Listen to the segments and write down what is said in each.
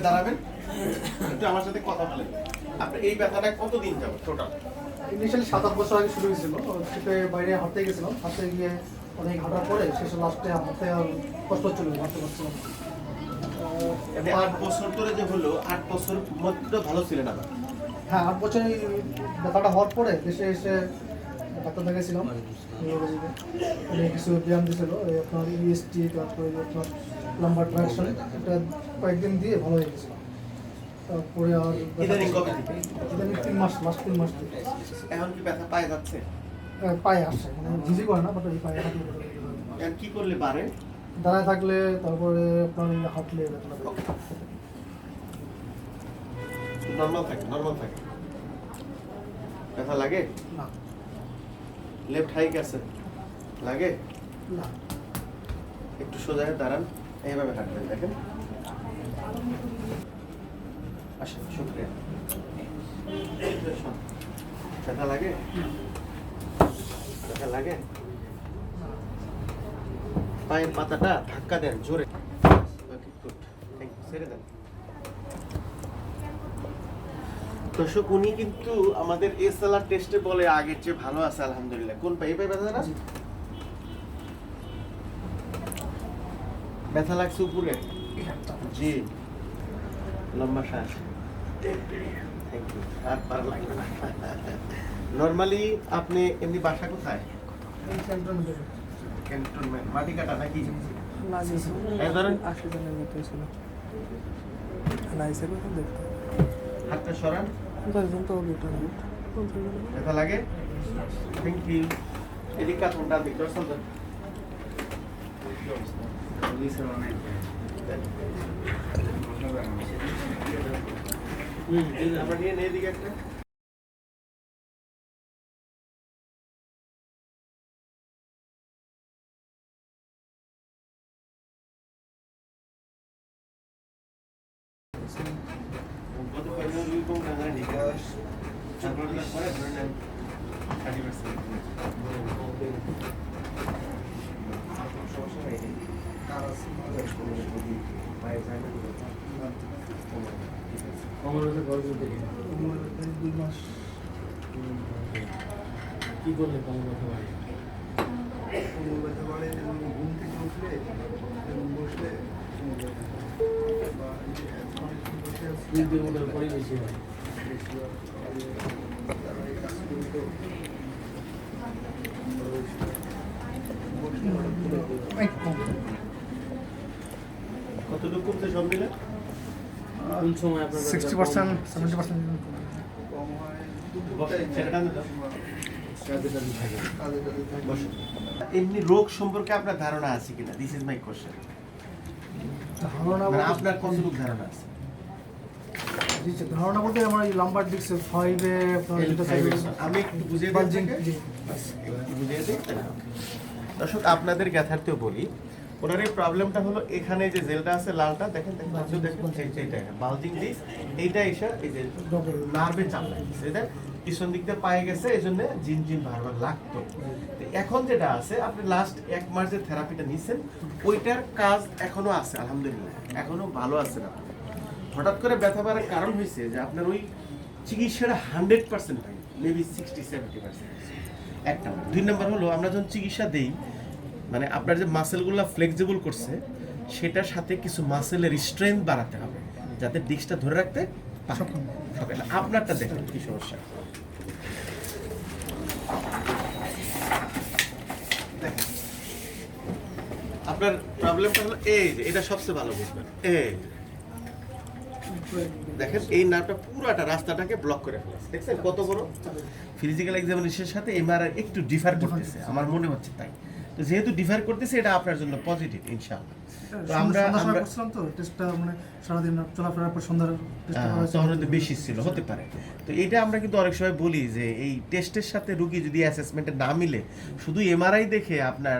হয়ে দাঁড়াবেন। একটু আমার সাথে কথা বলেন। আপনি এই ব্যথাটা কতদিন যাব টোটাল ইনিশিয়ালি সাত আট বছর আগে শুরু হয়েছিল শীতে বাইরে হাঁটতে গেছিলাম। হাঁটতে গিয়ে অনেক হাঁটার পরে শেষে লাস্টে হাঁটতে আর কষ্ট হচ্ছিল হাঁটতে পারছিলাম না। এমনি আট বছর ধরে যে হলো আট বছর মধ্যে ভালো ছিলেন আবার? হ্যাঁ আট বছর ব্যথাটা হওয়ার পরে দেশে এসে ডাক্তার দেখাইছিলাম নিউরোলজিতে উনি কিছু ব্যায়াম দিয়েছিল এই আপনার E ইএসটি তারপরে আপনার লাম্বার ট্রাকশন এটা কয়েকদিন দিয়ে ভালো হয়ে গেছিল। তারপরে আর ইদানিং কবে ইদানিং তিন মাস লাস্ট তিন মাস এখন কি ব্যথা পায়ে যাচ্ছে? পায়ে আসছে। মানে ঝিঝি করে না বাট ওই পায়ে হাঁটলে কি করলে বাড়ে? দাঁড়ায় থাকলে তারপরে আপনার হাঁটলে ব্যথা। নর্মাল থাকে নর্মাল থাকে। ব্যথা লাগে? না। লেফট হাইক আছে? লাগে? না। একটু সোজা হয়ে দাঁড়ান এইভাবে হাঁটবেন দেখেন। আসেন শুক্রিয়া। ব্যথা লাগে? ব্যথা লাগে? পায়ের পাতাটা ধাক্কা দেন জোরে। ছেড়ে দেন। দর্শক উনি কিন্তু আমাদের এসএলআর টেস্টে বলে আগের চেয়ে ভালো আছে আলহামদুলিল্লাহ। কোন পায়ে পায়ে ব্যথা না? ব্যথা লাগছে উপরে? জি। লম্বা শ্বাস। থ্যাংক ইউ আর পার লাগবে না। নর্মালি আপনি এমনি বাসা কোথায়? ক্যান্টনমেন্ট মাটি কাটা নাকি? ধরেন। আশি ছিল। লাইসে কথা দেখতে হাতটা সরান। দশজন তো দুটো না ব্যথা লাগে থ্যাংক ইউ এদিক কাটুন ডান দিক দর্শন দেন হুম দুই কম টাকা ঠিক আছে তারপরে পরে ধরে নেন থার্টি পার্সেন্ট দুই কি করলে কম কথা ঘুম থেকে উঠলে এবং বসলে দুই কিলোমিটার পরেই বেশি হয় অনেক কম কতটুকু কমতে সব মিলে? Sixty percent seventy percent. এমনি রোগ সম্পর্কে আপনার ধারণা আছে কিনা? দিস ইজ মাই কোশ্চেন ধারণা আপনার কতটুকু ধারণা আছে? ধারণা বলতে আমার এই লাম্বার ডিস্ক ফাইভে আমি একটু বুঝিয়ে দিই বুঝিয়ে দর্শক আপনাদের জ্ঞাতার্থেও বলি ওনার এই প্রবলেমটা হলো এখানে যে জেলটা আছে লালটা দেখেন দেখেন দেখেন এই যে এটা বালজিং দিস এইটা এসে এই যে নার্ভে চাপ লাগছে এটা পিছন দিক দিয়ে পায়ে গেছে এই জন্য জিন জিন বারবার লাগতো। এখন যেটা আছে আপনি লাস্ট এক মাস যে থেরাপিটা নিছেন ওইটার কাজ এখনও আছে আলহামদুলিল্লাহ। এখনও ভালো আছে না হঠাৎ করে ব্যথা বাড়ার কারণ হয়েছে যে আপনার ওই চিকিৎসাটা হান্ড্রেড পার্সেন্ট হয় মেবি সিক্সটি সেভেন্টি পার্সেন্ট এক নম্বর দুই নম্বর হলো আমরা যখন চিকিৎসা দেই মানে আপনার যে মাসেলগুলো ফ্লেক্সিবল করছে সেটার সাথে কিছু মাসেলের স্ট্রেংথ বাড়াতে হবে যাতে ডিস্কটা ধরে রাখতে পারে হবে না আপনারটা দেখেন কি সমস্যা। আপনার প্রবলেমটা হলো এই যে এটা সবচেয়ে ভালো বুঝবেন এই। দেখেন এই নার্ভটা পুরাটা রাস্তাটাকে ব্লক করে ফেলেছে। দেখছেন কত বড়? ফিজিক্যাল এক্সামিনেশনের সাথে এমআরআই একটু ডিফার করতেছে। আমার মনে হচ্ছে তাই। তো যেহেতু ডিফার করতেছে এটা আপনার জন্য পজিটিভ ইনশাআল্লাহ। তো আমরা আমরা করছিলাম তো টেস্টটা মানে সারাদিন চলাফেরার পর সন্ধ্যার টেস্টটা আহ, তখন হয়তো বেশি ছিল হতে পারে। তো এটা আমরা কিন্তু অনেক সময় বলি যে এই টেস্টের সাথে রুগী যদি অ্যাসেসমেন্টে না মিলে শুধু এমআরআই দেখে আপনার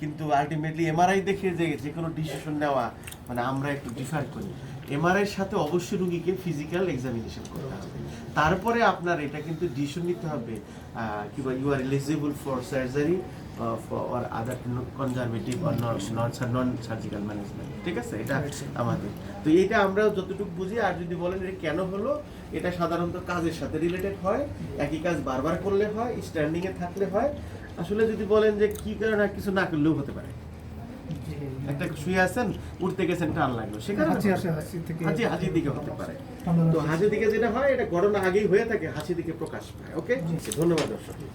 কিন্তু আলটিমেটলি এমআরআই দেখে যে যে কোনো ডিসিশন নেওয়া মানে আমরা একটু ডিফার করি। এমআরআই সাথে অবশ্যই রুগীকে ফিজিক্যাল এক্সামিনেশন করতে হবে। তারপরে আপনার এটা কিন্তু ডিসিশন নিতে হবে আহ, কি বলে you are eligible for surgery or other conservative or non non surgical management ঠিক আছে? এটা আমাদের। তো এটা আমরা যতটুকু বুঝি আর যদি বলেন এটা কেন হলো এটা সাধারণত কাজের সাথে রিলেটেড হয় একই কাজ বারবার করলে হয় স্ট্যান্ডিং এ থাকলে হয়। আসলে যদি বলেন যে কি কারণে কিছু না করলেও হতে পারে। একটা শুয়ে আছেন? উঠতে গেছেন টান লাগল। সেখানে হাঁচি আসে হাঁচি থেকে। হাঁচি হাঁচির দিকে হতে পারে। তো। হাঁচি দিকে যেটা হয় এটা করোনা আগেই হয়ে থাকে হাঁচি দিকে প্রকাশ পায় ওকে? ধন্যবাদ দর্শক।